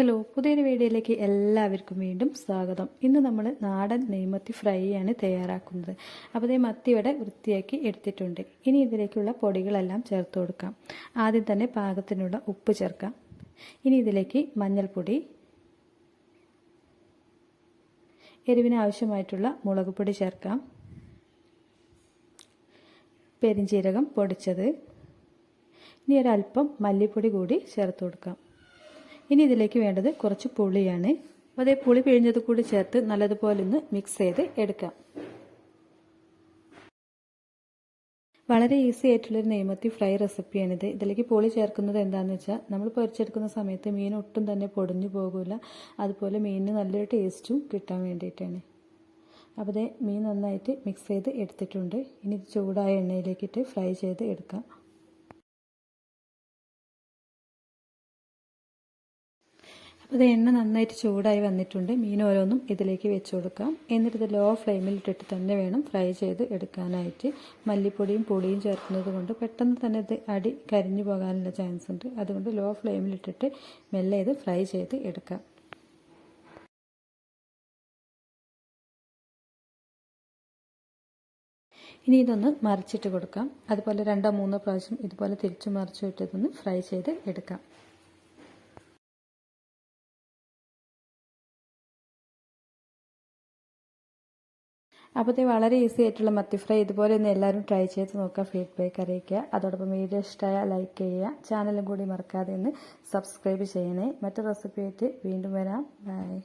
Hello പുതിയൊരു വീഡിയോയിലേക്ക് എല്ലാവർക്കും വീണ്ടും സ്വാഗതം. ഇന്ന് നമ്മൾ നാടൻ നെയ്മത്തി ഫ്രൈ ആണ് തയ്യാറാക്കുന്നത്. അപ്പോൾ ഇതേ മത്തി ഇവിടെ വൃത്തിയാക്കി എടുത്തിട്ടുണ്ട്. ഇനി ഇതിലേക്കുള്ള പൊടികളെല്ലാം ചേർത്ത് കൊടുക്കാം. ആദ്യം തന്നെ പാകത്തിനുള്ള ഉപ്പ് ചേർക്കാം. ഇനി ഇതിലേക്ക് മഞ്ഞൾപ്പൊടി എരിവിന് ആവശ്യമായിട്ടുള്ള മുളക് പൊടി ചേർക്കാം. പെരിഞ്ചീരകം പൊടിച്ചത്. ഇനി ഒരല്പം മല്ലിപ്പൊടി കൂടി ചേർത്ത് കൊടുക്കാം. ഇനി ഇതിലേക്ക് വേണ്ടത് കുറച്ച് പുളിയാണ്. അപ്പോൾ അതേ പുളി പിഴിഞ്ഞത് കൂടി ചേർത്ത് നല്ലതുപോലെ ഒന്ന് മിക്സ് ചെയ്ത് എടുക്കാം. വളരെ ഈസി ആയിട്ടുള്ളൊരു നെയ്മത്തി ഫ്രൈ റെസിപ്പിയാണിത് ഇതിലേക്ക് പുളി ചേർക്കുന്നത് എന്താണെന്ന് വെച്ചാൽ നമ്മൾ പൊരിച്ചെടുക്കുന്ന സമയത്ത് മീൻ ഒട്ടും തന്നെ പൊടിഞ്ഞു പോകില്ല അതുപോലെ മീനിന് നല്ലൊരു ടേസ്റ്റും കിട്ടാൻ വേണ്ടിയിട്ടാണ്. അപ്പോൾ അതേ മീൻ നന്നായിട്ട് മിക്സ് ചെയ്ത് എടുത്തിട്ടുണ്ട്. ഇനി ചൂടായ എണ്ണയിലേക്കിട്ട് ഫ്രൈ ചെയ്ത് എടുക്കാം. അപ്പോൾ എണ്ണ നന്നായിട്ട് ചൂടായി വന്നിട്ടുണ്ട്. മീൻ ഓരോന്നും ഇതിലേക്ക് വെച്ച് കൊടുക്കാം. എന്നിട്ട് ഇത് ലോ ഫ്ലെയിമിൽ ഇട്ടിട്ട് തന്നെ വേണം ഫ്രൈ ചെയ്ത് എടുക്കാനായിട്ട്. മല്ലിപ്പൊടിയും പൊടിയും ചേർക്കുന്നത് കൊണ്ട് പെട്ടെന്ന് തന്നെ ഇത് അടി കരിഞ്ഞു പോകാനുള്ള ചാൻസ് ഉണ്ട്. അതുകൊണ്ട് ലോ ഫ്ലെയിമിൽ ഇട്ടിട്ട് മെല്ലെ ഇത് ഫ്രൈ ചെയ്ത് എടുക്കാം. ഇനി ഇതൊന്ന് മറിച്ചിട്ട് കൊടുക്കാം. അതുപോലെ രണ്ടോ മൂന്നോ പ്രാവശ്യം ഇതുപോലെ തിരിച്ചു മറിച്ചു ഇട്ടതൊന്ന് ഫ്രൈ ചെയ്ത് എടുക്കാം. അപ്പോഴത്തെ വളരെ ഈസി ആയിട്ടുള്ള മത്തി ഫ്രൈ ഇതുപോലെ ഒന്ന് എല്ലാവരും ട്രൈ ചെയ്ത് നോക്കുക ഫീഡ്ബാക്ക് അറിയിക്കുക. അതോടൊപ്പം വീഡിയോ ഇഷ്ടമായ ലൈക്ക് ചെയ്യുക. ചാനലും കൂടി മറക്കാതെ ഒന്ന് സബ്സ്ക്രൈബ് ചെയ്യണേ. മറ്റു റെസിപ്പി ആയിട്ട് വീണ്ടും വരാം. ബൈ